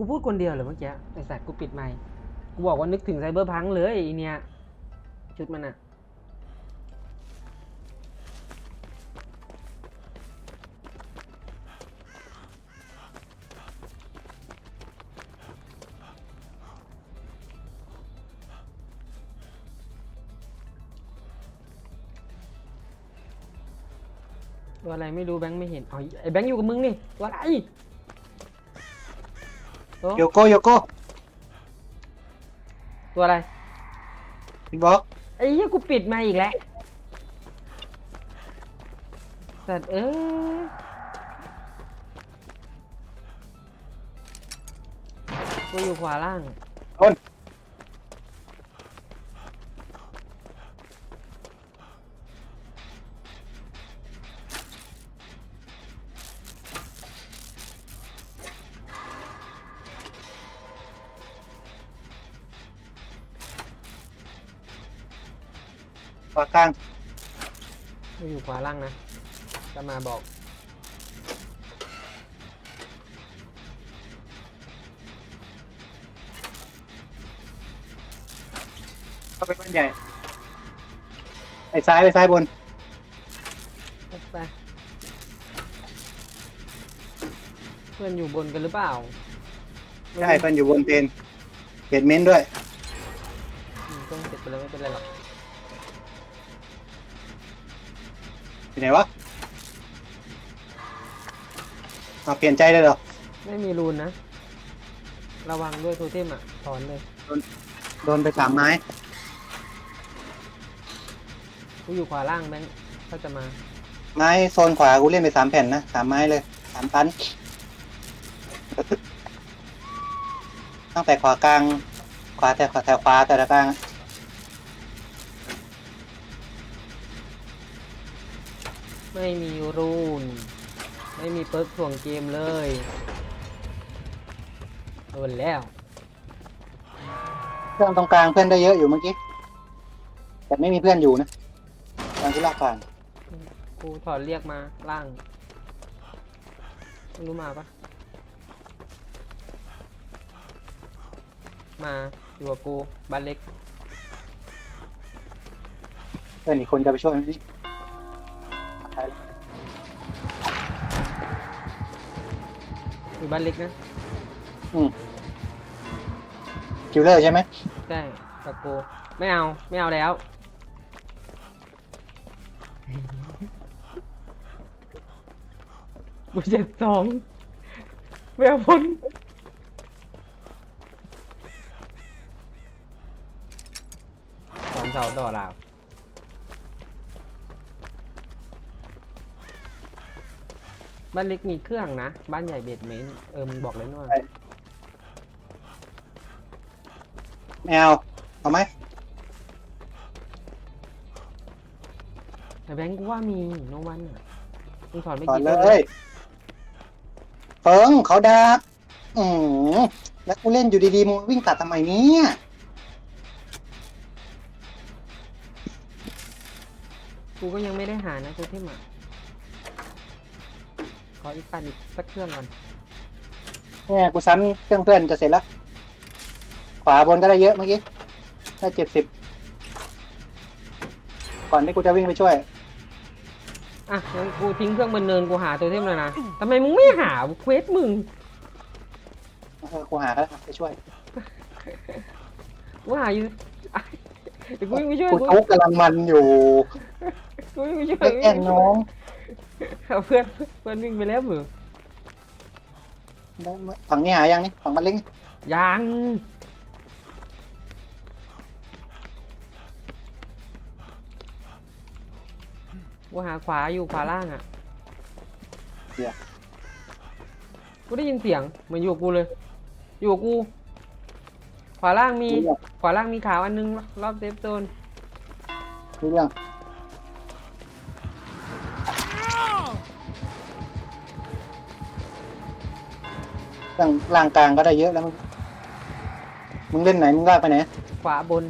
กูพูดคนเดียวเหรอเมื่อกี้ไอสัตว์กูปิดไมค์กูบอกว่านึกถึงไซเบอร์พังเลยไอเนี่ยชุดมันอะตัวอะไรไม่รู้แบงค์ไม่เห็นอ๋อไอแบงค์อยู่กับมึงนี่ตัวอะไร โอ้โยโก้โยโก้ตัวอะไรพี่บอกไอ้เหี้ยกูปิดมาอีกแล้วสัตว์เอ้ยกูอยู่ขวาล่าง ต้น วากลางกูอยู่ขวาล่างนะจะมาบอก เข้าไปบ้านใหญ่ไปซ้ายไปซ้ายบนไปเพื่อนอยู่บนกันหรือเปล่าใช่เพื่อนอยู่บนเตนเห็นเม้นด้วย อืมต้องเสร็จไปแล้วไม่เป็นไรหรอก อยู่ไหนวะเอาเปลี่ยนใจเลยเหรอไม่มีรูนนะ ระวังด้วยโทเทมอะ ถอนเลยโดนไปสามไม้ กูอยู่ขวาล่างแบงค์ก็จะมา ไม้โซนขวากูเล่นไปสามแผ่นนะสามไม้เลยสามตัน ตั้งแต่ขวากลาง ขวาแต่ขวาแถวขวาแต่ละกลาง ไม่มีรูน ไม่มีเปิร์กถ่วงเกมเลยโดนแล้วเครื่องตรงกลางเพื่อนได้เยอะอยู่เมื่อกี้ แต่ไม่มีเพื่อนอยู่นะตอนที่ลากผ่านกูถอนเรียกมาล่างไม่รู้มาปะมาอยู่กับกูบ้านเล็ก เพื่อนอีกคนจะไปช่วยไหมพี่ อยู่บ้านเล็กนะคิวเลอร์ใช่ไหมได้กับกูไม่เอาไม่เอาแล้ว กูเจ็ดสองไม่เอาพ้นสอนเสาต่อลาว บ้านเล็กมีเครื่องนะ บ้านใหญ่เบดเมนต์เออมึงบอกเลยหน่อยไม่เอาเอาไหมแต่แบงก์กูว่ามีโนวันอะมึงถอนไม่ก่อนกี่เลต้นนะยเฟิงเขาดักอืมแล้วกูเล่นอยู่ดีๆมึงวิ่งตัดทำไมเนี่ยกูก็ยังไม่ได้หานะกูเทมอะ ขออีกปันอีกสักเครื่องก่อนเนี่ยกูซ้ำเครื่องเพื่อนจะเสร็จแล้ว ขวาบนก็ได้เยอะเมื่อกี้ได้เจ็ดสิบก่อนที่กูจะวิ่งไปช่วย อะงั้นกูทิ้งเครื่องบนเนินกูหาตัวเทมแล้วนะทำไมมึงไม่หาเควสมึงเออกูหาก็ได้ไปช่วยกูหาอยู่อะเดี๋ยวกูวิ่งไปช่วยกูกูทุกข์กำลังมันอยู่กูวิ่งไปช่วยเล็กแอนน้อง เอาเพื่อนเพื่อนวิ่งไปแล้วมือฝั่งนี้หายังนี่ฝั่งมันเล็กนี่ยังกูหาขวาอยู่ขวาล่างอะกูได้ยินเสียงเหมือนอยู่กับกูเลย อยู่กับกู ขวาล่างมีขวาล่างมีขาวอันนึงรอบเซฟโซนรู้เรื่อง ล่างล่างกลางก็ได้เยอะแล้วมึงมึงเล่นไหนมึงลากไปไหนขวาบน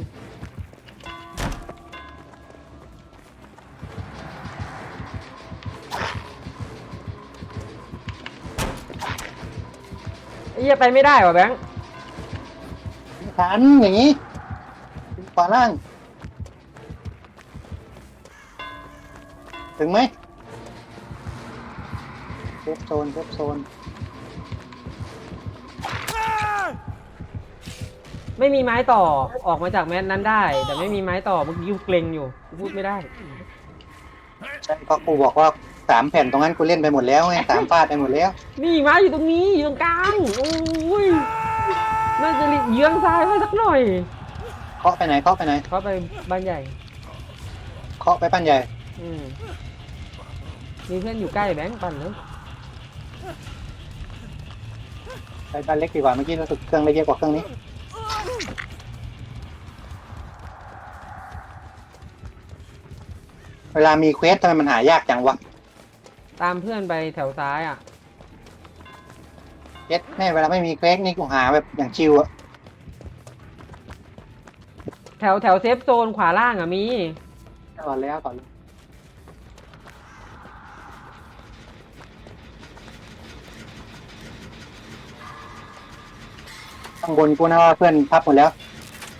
เหี้ยไปไม่ได้ว่ะแบงค์ไม่ทันอย่างนี้ขวาล่าง ถึงไหมเซฟโซนเซฟโซน ไม่มีไม้ต่อออกมาจากแมสนั้นได้ แต่ไม่มีไม้ต่อเมื่อกี้กูเกรงอยู่กูพูดไม่ได้ ใช่เพราะกูบอกว่าสามแผ่นตรงนั้นกูเล่นไปหมดแล้วไงสามฟาดไปหมดแล้ว นี่ไม้อยู่ตรงนี้อยู่ตรงกลางโอ้ยน่าจะเยื้องซ้ายไว้สักหน่อยเคาะไปไหนเคาะไปไหนเขาไปบ้านใหญ่ เคาะไปปั้นใหญ่อืมมีเพื่อนอยู่ใกล้แบงค์ปั่นเลยไปปั้นเล็กดีกว่าเมื่อกี้รู้สึกเครื่องเล็กเยอะกว่าเครื่องนี้ เวลามีเควสทำไมมันหายากจังวะตามเพื่อนไปแถวซ้ายอะ เควสแม่เวลาไม่มีเควสนี่กูหาแบบอย่างชิวอะแถวแถวเซฟโซนขวาล่างอะมี ก่อนแล้วก่อนเลยข้างบนกูนะว่าเพื่อนพับหมดแล้ว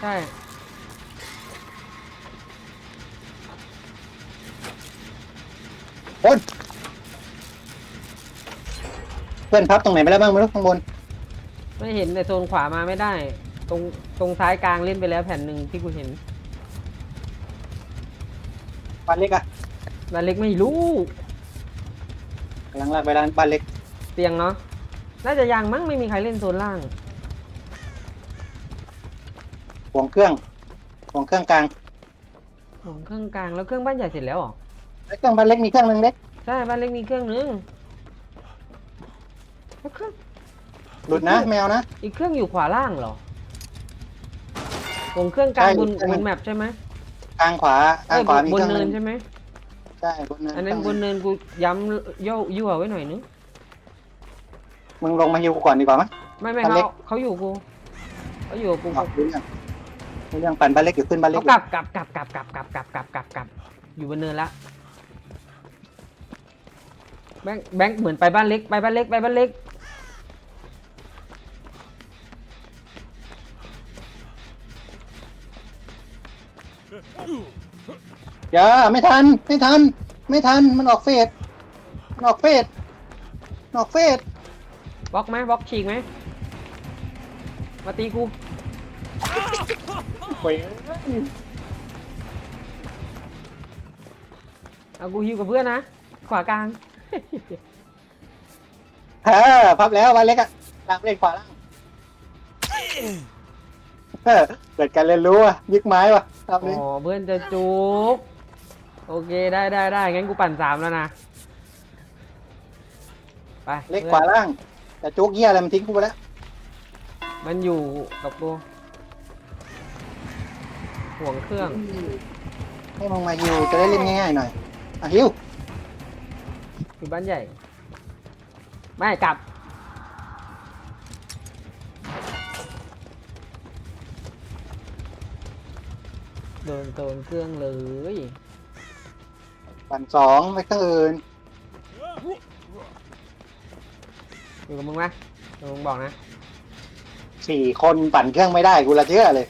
ใช่ บนเพื่อนพับตรงไหนไปแล้วบ้างไม่รู้ข้างบน ไม่เห็นแต่โซนขวามาไม่ได้ ตรงตรงซ้ายกลางเล่นไปแล้วแผ่นหนึ่งที่กูเห็นบ้านเล็กอะบ้านเล็กไม่รู้กำลังลากไปด้านบ้านเล็ก เตียงเนาะน่าจะยังมั้งไม่มีใครเล่นโซนล่างห่วงเครื่องห่วงเครื่องกลางของเครื่องกลางแล้วเครื่องบ้านใหญ่เสร็จแล้วเหรอ แล้วเครื่องบ้านเล็กมีเครื่องนึงเล็กใช่บ้านเล็กมีเครื่องนึงแล้วเครื่องหลุดนะแมวนะ อีกเครื่องอยู่ขวาล่างเหรอของเครื่องกลางใช่บนใช่ บนแมปใช่ไหมกลางขวากลางขวามีบเคนรื่องเนินึนงใช่ไหมใช่บนเนินอันนั้นเคบรื่งนเนินกูย้ำย่อยั่วไว้หน่อยนึงมึงลงมาฮิวกูก่อนดีกว่ามั้ย ไม่ไม่บ้านเขาเล็กเขาอยู่กูเขาอยู่กูอ๋อรู้เรื่องรู้เรื่องปั่นบ้านเล็กอยู่ขึ้นบ้านเล็กเขาอกยู่ลับกลับกลับกลับกลับกลับกลับกลับกลับกลับอยู่บนเนินละ แบงค์แบงค์เหมือนไปบ้านเล็กไปบ้านเล็กไปบ้านเล็ก อย่าไม่ทัน ไม่ทัน ไม่ทัน มันออกเฟสมันออกเฟสมันออกเฟสบล็อกไหมบล็อกฉีกไหมมาตีกูโอ้ยเอากูฮิวกับเพื่อนนะ ขวากลาง เออพับแล้วบ้านเล็กอะล่างเล่นขวาล่างเออเกิดการเรียนรู้อะยึกไม้ว่ะรอบอ๋นี้อเพื่อนจะจุกโอเคได้ได้ได้งั้นกูปั่นสามแล้วนะไปเล็กพื่อนขวาล่างแต่โจ๊กเหี้ยอะไรมันทิ้งกูไปแล้วมันอยู่กับกูห่วงเครื่อง ให้มึงมาฮิวจะได้เล่นง่ายๆหน่อยอะฮิว อยู่บ้านใหญ่ ไม่กลับ โดนโดนเครื่องเลย ปั่นสองไปเครื่องอื่นอยู่กับมึงไหมเดี๋ยวมึงบอกนะ สี่คนปั่นเครื่องไม่ได้กูละเชื่อเลย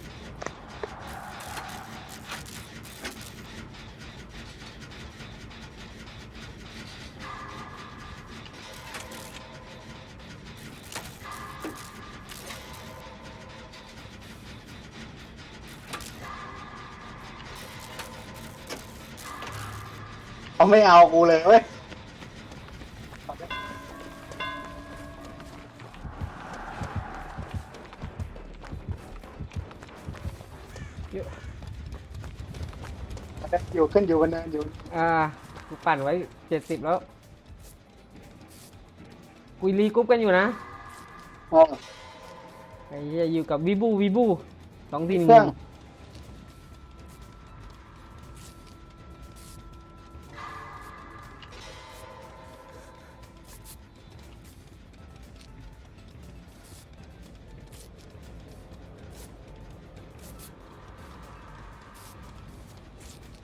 เขาไม่เอากูเลยเว้ยอยู่ขึ้นอยู่บนเนินอยู่อ่ากูปั่นไว้เจ็ดสิบแล้ว กูรีกรุ๊ปกันอยู่นะอ๋อไอ้เหี้ยอยู่กับวิบูวิบูสองทีม เครื่อง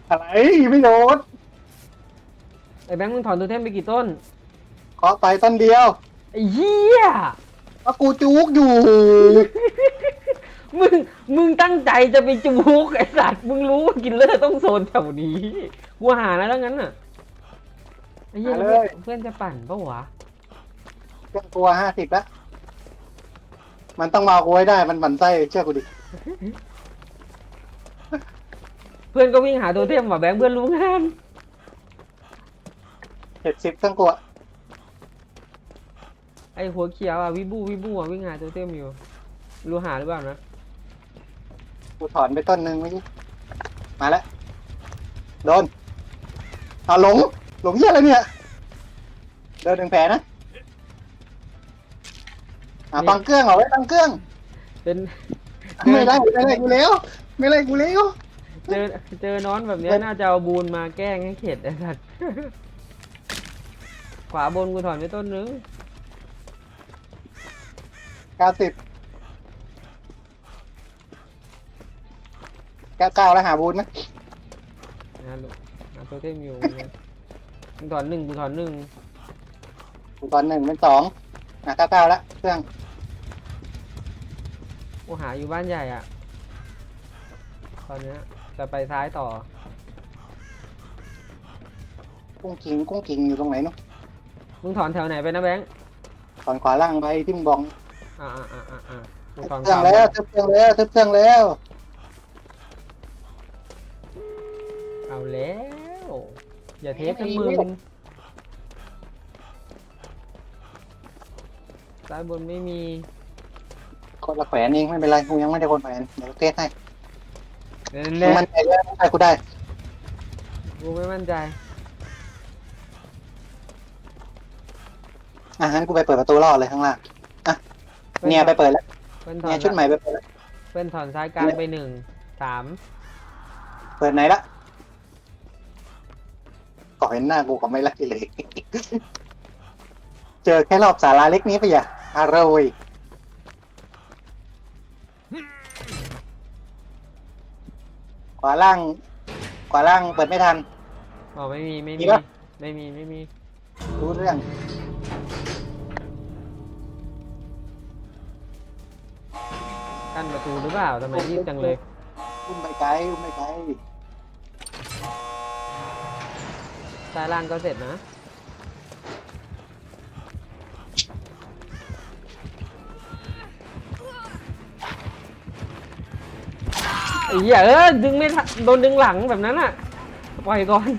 อะไรไม่โดนไอ้แบงค์มึงถอนตัวเทมไปกี่ต้นขอไปต้นเดียวไอ้เหี้ยว่ากูจุกอยู่ มึงมึงตั้งใจจะไปจูกไอ้สัตว์มึงรู้ว่ากินเลอร์ต้องโซนแถวนี้กูหาแล้วแล้วงั้นน่ะไอ้เหี้ยหาแล้วเลยเพื่อนเพื่อนจะปั่นปะวะเครื่องตัวห้าสิบแล้วมันต้องมาเอากูให้ได้มันหมันไส้เชื่อกูดิเพื่อนก็วิ่งหาตัวเทมว่ะแบงค์เพื่อนรู้งานเจ็ดสิบเครื่องตัวไอ้หัวเขียวอะวิบูวิบูอะวิ่งหาตัวเทมอยู่ รู้หาหรือเปล่านะกูถอนไปต้นหนึ่งเมื่อกี้มาแล้วโดนเอาหลงหลงเยี่ยอะไรเนี่ยเดินหนึ่งแผลนะอ่าฟังเครื่องเหรอไว้ฟังเครื่องเป็น ไม่ได้ไม่ได้กูเร็วไม่ได้กูเร็ว เจอเจอนอนแบบเนี้ยน่าจะเอาบูนมาแกล้งให้เข็ดไอ้สัตว์ขวาบนกูถอนไปต้นนึงเก้าสิบเก้าเก้าแล้วหาบูนไหมนะลูกหาตัวเทมอยู่เนี่ยมึงถอนหนึ่งกูถอนหนึ่งกูตอนหนึ่งเป็นสองอะเก้าเก้าแล้วเครื่องกูหาอยู่บ้านใหญ่อะ ตอนเนี้ย จะไปซ้ายต่อ กุ้งกิงกุ้งกิงอยู่ตรงไหนเนาะมึงถอนแถวไหนไปนะแบงค์ตอนขวาล่างไปที่มึงบอกอ่าอ่าอ่าอ่าอ่ามึงถอนเครื่องขแล้วาทึบเครื่องแล้วทึบเครื่องแล้ว เอาแล้ว อย่าเทสนะมึงซ้ายบนไม่มี คนละแขวนเองไม่เป็นไรกูยังไม่ได้คนแขวนเดี๋ยวเทสให้ เล่มึงนมันใจเยอะใช่กูได้ๆกูไม่มั่นใจ อะงั้นกูไปเปิดประตูรอดเลยข้างล่างอะเนี่ยไปเปิดแล้วเพื่อนถอเนี่ยนชุดใหม่ไปเปิดแล้วเพื่อนถอนซ้ายกลางไปหนึ่งสามเปิดไหนละก่อเห็นหน้ากูก็ไม่ไล่เลย เจอแค่รอบสาราเล็กนี้ไปอย่าอร่อย วาล่างขวาล่างเปิดไม่ทัน อ๋อไม่มีไม่มีมีปะ ไม่มีไม่มีรู้เรื่องกั้นประตูหรือเปล่าทำไมรีบจังเลยอุ้มไปไกลอุ้มไปไกลซ้ายล่างก็เสร็จนะ อ้เหี้ยเออดึงไม่ทันโดนดึงหลังแบบนั้นอะปล่อยก่อน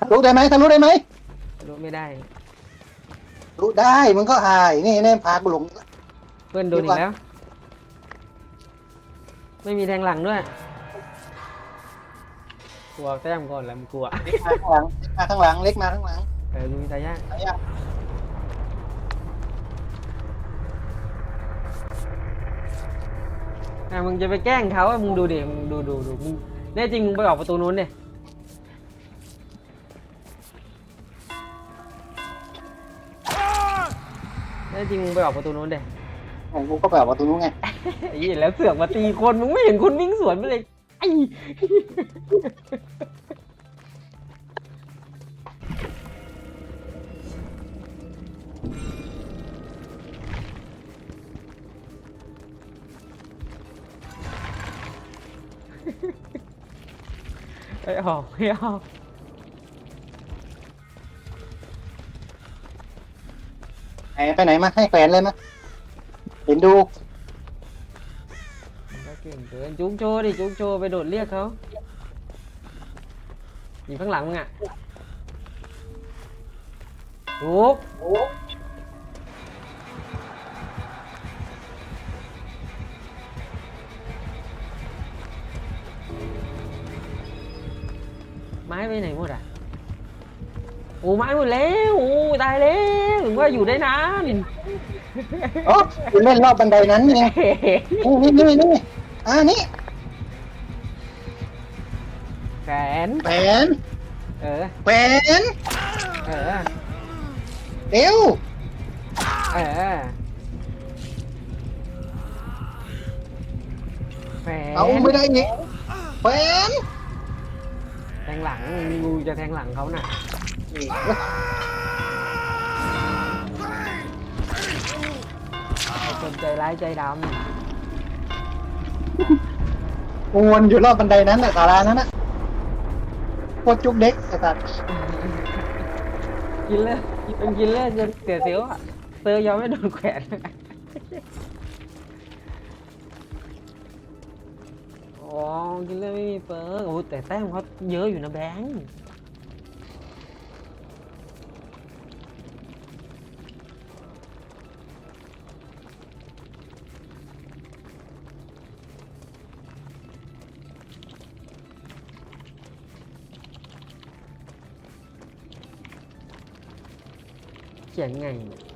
ทะลุได้ไหมทะลุได้ไหมรู้ไม่ได้ ทะลุได้มึงก็อายนี่แน่พากูหลง เพื่อนโดนอีกแล้ว ไม่มีแทงหลังด้วยกลัวแต้มก่อนแหล้วมึงกลัว เล็กมาข้างหลังมาข้างหลังเล็กมาข้างหลังเออดูมีตายากไหนอะ อะมึงจะไปแกล้งเขาอะมึงดูดิมึงดูดูดูมึงแน่จริงมึงไปออกประตูนู้นดิแน่จริงมึงไปออกประตูนู้นดิของกูก็แบบประตูนู้นไงไอ้เหี้ยแล้วเสือกมาตีคนมึงไม่เห็นคนวิ่งสวนไปเลยไอ้ ไอ้ออกไม่ออกไหนไปไหนมาให้แฟนเลยมาเห็นดูมันก็เก่งเกินจุ๊กโชว์ดิจุ๊กโชว์ไปโดดเรียกเขาอยู่ข้างหลังมึงอะจุ๊ก ไม้ไปไหนหมดอะโอ้ไม้หมดแล้วโอ้ตายแล้วถึงว่าอยู่ได้นานโอ้กูเล่นรอบบันไดนั้นไงนี่นี่นี่นี่อ่านี่แขนแฟนเออแฟนเออเร็วเออแขนเอาไม่ได้อีกแฟน แทงหลังงูจะแทงหลังเขาน่ะคนใจร้ายใจดกูวนอยู่รอบบันไดนั้นแหละศาลานั้นน่ะโคตรจุกเด็กไอ้สัตว์ำกินเลยเป็นกินเลยจนเสียเสียวอะเซอร์ยอมไม่โดนแขวน อ๋อกินเลยไม่มีเปิร์กโอ้แต่แต้มเขาเยอะอยู่นะแบงค์เขียนไงเนี่ย